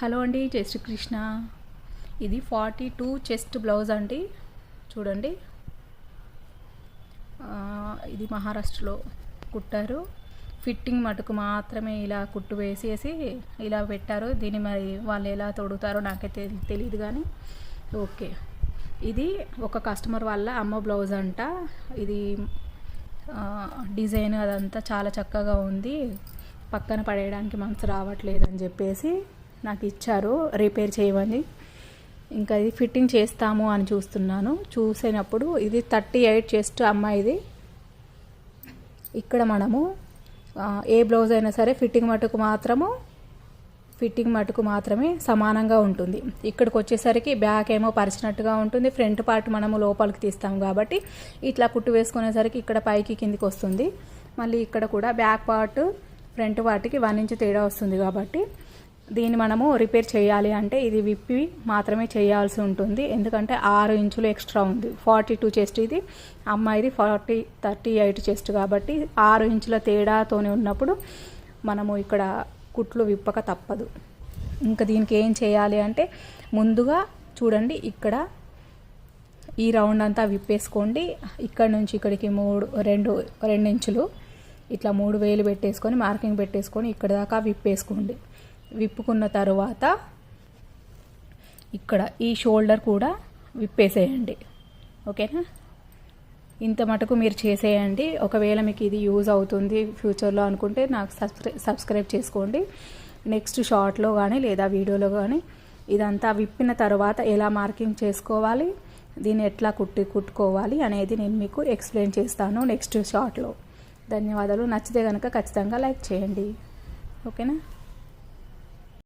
Hello అండి జై శ్రీకృష్ణ. ఇది ఫార్టీ టూ చెస్ట్ బ్లౌజ్ అండి. చూడండి. ఇది మహారాష్ట్రలో కుట్టారు. ఫిట్టింగ్ మటుకు మాత్రమే ఇలా కుట్టు వేసేసి ఇలా పెట్టారు. దీన్ని మరి వాళ్ళు ఎలా తొడుగుతారో నాకైతే తెలియదు కానీ ఓకే. ఇది ఒక కస్టమర్ వాళ్ళ అమ్మ బ్లౌజ్ అంట. ఇది డిజైన్ అదంతా చాలా చక్కగా ఉంది. పక్కన పడేయడానికి మనసు రావట్లేదు అని చెప్పేసి నాకు ఇచ్చారు రిపేర్ చేయమని. ఇంకా ఇది ఫిట్టింగ్ చేస్తాము అని చూస్తున్నాను. చూసినప్పుడు ఇది థర్టీ ఎయిట్ చెస్ట్ అమ్మాయిది. ఇక్కడ మనము ఏ బ్లౌజ్ అయినా సరే ఫిట్టింగ్ మటుకు మాత్రము ఫిట్టింగ్ మటుకు మాత్రమే సమానంగా ఉంటుంది. ఇక్కడికి వచ్చేసరికి బ్యాక్ ఏమో పరిచినట్టుగా ఉంటుంది. ఫ్రంట్ పార్ట్ మనము లోపలికి తీస్తాం కాబట్టి ఇట్లా కుట్టు వేసుకునేసరికి ఇక్కడ పైకి కిందికి వస్తుంది. మళ్ళీ ఇక్కడ కూడా బ్యాక్ పార్ట్ ఫ్రంట్ పార్ట్కి వన్ ఇంచ్ తేడా వస్తుంది కాబట్టి దీన్ని మనము రిపేర్ చేయాలి అంటే ఇది విప్పి మాత్రమే చేయాల్సి ఉంటుంది. ఎందుకంటే ఆరు ఇంచులు ఎక్స్ట్రా ఉంది. ఫార్టీ టూ చెస్ట్ ఇది. అమ్మాయిది ఫార్టీ థర్టీ ఎయిట్ చెస్ట్ కాబట్టి ఆరు ఇంచుల తేడాతోనే ఉన్నప్పుడు మనము ఇక్కడ కుట్లు విప్పక తప్పదు. ఇంకా దీనికి ఏం చేయాలి అంటే ముందుగా చూడండి ఇక్కడ ఈ రౌండ్ అంతా విప్పేసుకోండి. ఇక్కడ నుంచి ఇక్కడికి మూడు రెండు రెండు ఇంచులు. ఇట్లా మూడు వేలు పెట్టేసుకొని మార్కింగ్ పెట్టేసుకొని ఇక్కడ దాకా విప్పేసుకోండి. విప్పుకున్న తర్వాత ఇక్కడ ఈ షోల్డర్ కూడా విప్పేసేయండి. ఓకేనా? ఇంత మటుకు మీరు చేసేయండి. ఒకవేళ మీకు ఇది యూజ్ అవుతుంది ఫ్యూచర్లో అనుకుంటే నాకు సబ్స్క్రై సబ్స్క్రైబ్ చేసుకోండి. నెక్స్ట్ షార్ట్లో కానీ లేదా వీడియోలో కానీ ఇదంతా విప్పిన తర్వాత ఎలా మార్కింగ్ చేసుకోవాలి దీన్ని ఎట్లా కుట్టి కుట్టుకోవాలి అనేది నేను మీకు ఎక్స్ప్లెయిన్ చేస్తాను నెక్స్ట్ షార్ట్లో. ధన్యవాదాలు. నచ్చితే కనుక ఖచ్చితంగా లైక్ చేయండి. ఓకేనా?